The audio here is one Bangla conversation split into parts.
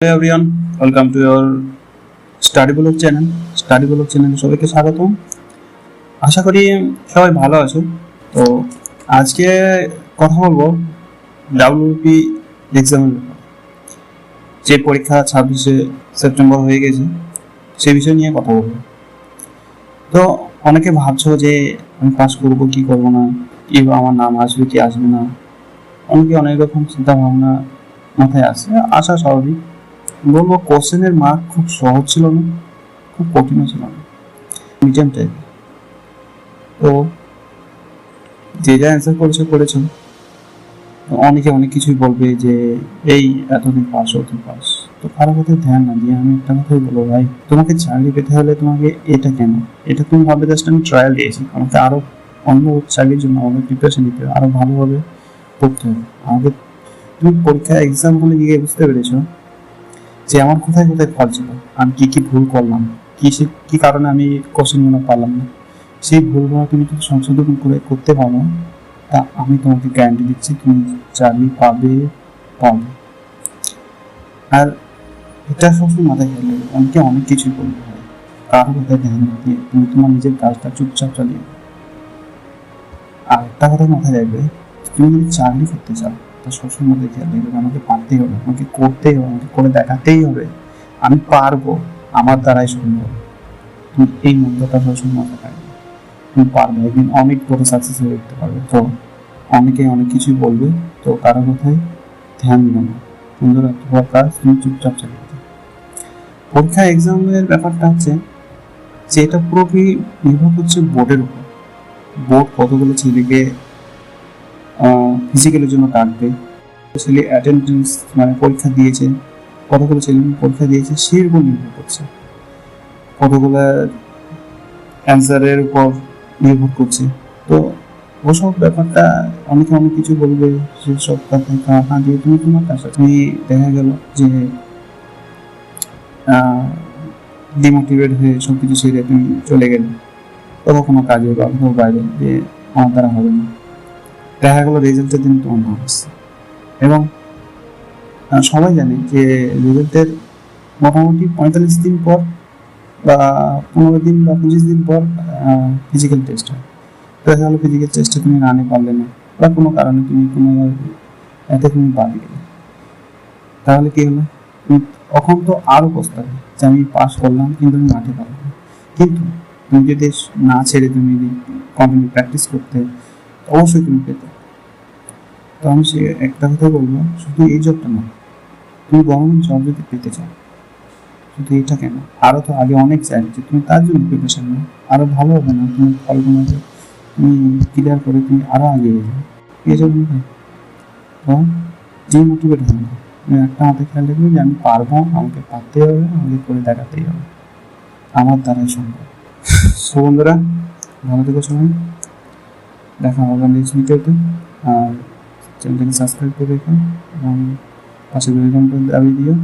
Hello everyone welcome to your study blog channel study blog চ্যানেলে সবাইকে স্বাগতম। আশা করি সবাই ভালো আছো। তো আজকে কথা বলব ডাব্লিউপি এক্সামের যে পরীক্ষা ছাব্বিশে সেপ্টেম্বর হয়ে গেছে, সে বিষয় নিয়ে কথা বলব। তো অনেকে ভাবছ যে আমি পাস করব, কি করব না, কি আমার নাম আসবে, কি আসবে না। অনেকে অনেক রকম চিন্তা ভাবনা মাথায় আসে আসা স্বাভাবিক। বলব কোশ্চেনের মার্ক খুব সহজ ছিল না, খুব কঠিনও ছিল না মিডিয়াম টাইপের তো যে যা অ্যান্সার করেছে করেছে। তো অনেকে অনেক কিছুই বলবে যে, এই এতদিন পাস অতদিন পাস তো কারও কথায় ধ্যান না দিয়ে আমি একটা কথাই বলব, ভাই, তোমাকে চাকরি পেতে হলে তোমাকে এটা কেন? এটা তুমি ভাবে জাস্ট আমি ট্রায়াল দিয়েছি। আমাকে আরও অন্য চাকরির জন্য আমাকে প্রিপারেশন নিতে হবে, আরও ভালোভাবে পড়তে হবে। আমাকে, তুমি পরীক্ষা এক্সাম বলে গিয়ে বুঝতে পেরেছ যে আমার কোথায় কোথায় ফল ছিল আমি কি কি ভুল করলাম? কি সে- কি কারণে আমি কোশ্চেনগুলো পারলাম না? সেই ভুলগুলো তুমি যদি সংশোধন করে করতে পারো? তা আমি তোমাকে গ্যারান্টি দিচ্ছি, তুমি চাকরি পাবে পাবে। আর এটা সবসময় মাথায় রাখবে অনেকে অনেক কিছুই হয়। কারও কথায় ধ্যান দিয়ে তুমি তোমার নিজের কাজটা চুপচাপ চালিয়ে আর একটা কথা মাথায় রাখবে, তুমি যদি চাকরি করতে চাও তা সবসময় মাথায় খেয়াল রাখবে, আমাকে পারতেই হবে, আমাকে করতেই হবে, আমাকে করে দেখাতেই হবে। আমি পারব, আমার দ্বারাই সম্ভব। তুমি এই মন্ত্রটা সবসময় মাথায় তুমি পারবে, একদিন অনেক বড় সাকসেস হয়ে উঠতে পারবে। তো অনেকে অনেক কিছুই বলবে, তো কারও কথায় ধ্যান দিবে না। বন্ধুরা, তোমার কাজ তুমি চুপচাপ চালিয়ে। পরীক্ষা এক্সামের ব্যাপারটা হচ্ছে যে এটা পুরোপুরি নির্ভর করছে বোর্ডের উপর। বোর্ড কতগুলো ছেলেকে ফিজিক্যালের জন্য ডাকবে ছেলে অ্যাটেন্ডেন্স মানে পরীক্ষা দিয়েছে, কতগুলো ছেলে পরীক্ষা দিয়েছে সেই উপর নির্ভর করছে। কতগুলো অ্যান্সারের উপর নির্ভর করছে। তো ওসব ব্যাপারটা অনেকে অনেক কিছু বলবে সেসব কাহা দিয়ে তুমি তোমার কাছে তুমি দেখা গেল যে ডিমোটিভেট হয়ে সব কিছু ছেড়ে তুমি চলে গেলে। কোথাও কোনো কাজে বা বাইরে যে আমার দ্বারা হবে না। দেখা গেলো রেজাল্টের দিন নাম আসছে এবং সবাই জানে যে রেজাল্টের মোটামুটি পঁয়তাল্লিশ দিন পর বা পনেরো দিন বা পঁচিশ দিন পর ফিজিক্যাল টেস্ট হয়। দেখা গেলো ফিজিক্যাল টেস্টে তুমি রানে পারলে না বা কোনো কারণে তুমি কোনো এতে তুমি বাদ গেলে। তাহলে কি হলো? তখন তো আরও পস্তাবে যে আমি পাস করলাম কিন্তু আমি মাঠে পারলাম। কিন্তু তুমি যদি না ছেড়ে তুমি যদি কন্টিনিউ প্র্যাকটিস করতে অবশ্যই তুমি পেতে। তো আমি সে একটা কথা বলব, শুধু এই জবটা না, তুমি গভর্নমেন্ট জব যদি পেতে চাও, শুধু এটা কেন? আরও তো আগে অনেক চাইছে তুমি তার জন্য প্রিপারেশন নাও আরও ভালো হবে না, তুমি ফলগুলোকে তুমি ক্লিয়ার করে তুমি আরও আগে যাবে এই জন্য তো যে মোটিভেট হবে না তুমি একটা মাথায় খেয়াল রাখবে যে আমি পারব, আমাকে পারতেই হবে, আমাকে করে দেখাতেই হবে। আমার দ্বারাই সম্ভব। সো বন্ধুরা, ভালো থেকো সবাই। দেখা হবে নেক্সট ভিডিওতে আর চ্যানেলটাকে সাবস্ক্রাইব করে রেখো এবং পাশে বেল আইকনটা দাবি দিও।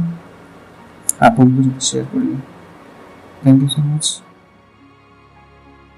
আর বন্ধুদের শেয়ার করে দিও। Thank you so much